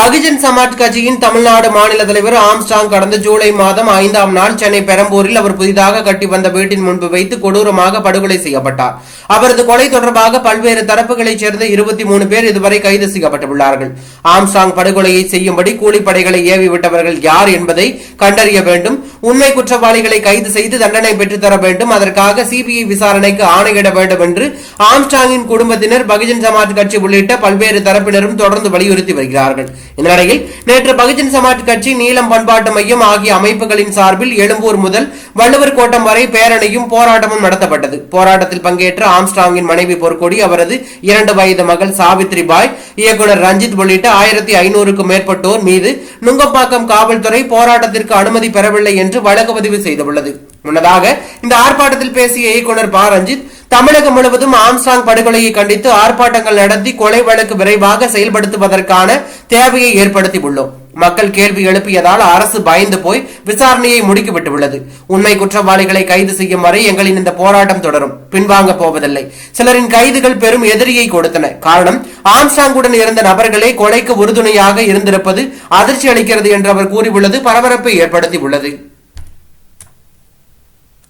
பகுஜன் சமாஜ் கட்சியின் தமிழ்நாடு மாநில தலைவர் ஆம்ஸ்டாங் கடந்த ஜூலை மாதம் ஐந்தாம் நாள் சென்னை பெரம்பூரில் அவர் புதிதாக கட்டி வந்த வீட்டின் முன்பு வைத்து கொடூரமாக படுகொலை செய்யப்பட்டார். அவரது கொலை தொடர்பாக பல்வேறு தரப்புகளைச் சேர்ந்த இருபத்தி மூணு பேர் இதுவரை கைது செய்யப்பட்டுள்ளார்கள். ஆம்ஸ்டாங் படுகொலையை செய்யும்படி கூலிப்படைகளை ஏவி விட்டவர்கள் யார் என்பதை கண்டறிய வேண்டும். உண்மை குற்றவாளிகளை கைது செய்து தண்டனை பெற்றுத்தர வேண்டும். அதற்காக சிபிஐ விசாரணைக்கு ஆணையிட வேண்டும் என்று ஆம்ஸ்டாங்கின் குடும்பத்தினர் பகுஜன் சமாஜ் கட்சி உள்ளிட்ட பல்வேறு தரப்பினரும் தொடர்ந்து வலியுறுத்தி வருகிறார்கள். இந்த நிலையில் நேற்று பகுஜன் சமாஜ் கட்சி நீலம் பண்பாட்டு மையம் ஆகிய அமைப்புகளின் சார்பில் எழும்பூர் முதல் வள்ளுவர் கோட்டம் வரை பேரணியும் போராட்டமும் நடத்தப்பட்டது. போராட்டத்தில் பங்கேற்ற ஆம்ஸ்டாங்கின் மனைவி பொற்கொடி அவரது இரண்டு வயது மகள் சாவித்ரி பாய் இயக்குனர் ரஞ்சித் உள்ளிட்ட ஆயிரத்தி ஐநூறுக்கும் மேற்பட்டோர் மீது நுங்கப்பாக்கம் காவல்துறை போராட்டத்திற்கு அனுமதி பெறவில்லை என்று வழக்கு பதிவு செய்துள்ளது. முன்னதாக இந்த ஆர்ப்பாட்டத்தில் பேசிய இயக்குனர் பா. ரஞ்சித் தமிழகம் முழுவதும் ஆம்சாங் படுகொலையை கண்டித்து ஆர்ப்பாட்டங்கள் நடத்தி கொலை வழக்கு விரைவாக செயல்படுத்துவதற்கான தேவையை ஏற்படுத்தி உள்ளோம் மக்கள் கேள்வி எழுப்பியதால் அரசு பயந்து போய் விசாரணையை முடுக்கிவிட்டுள்ளது. உண்மை குற்றவாளிகளை கைது செய்யும் வரை எங்களின் இந்த போராட்டம் தொடரும். பின்வாங்க போவதில்லை. சிலரின் கைதுகள் பெரும் எதிரியை கொடுத்தன. காரணம் ஆம்சாங்குடன் இருந்த நபர்களே கொலைக்கு உறுதுணையாக இருந்திருப்பது அதிர்ச்சி அளிக்கிறது என்று அவர் கூறியுள்ளது பரபரப்பை ஏற்படுத்தி உள்ளது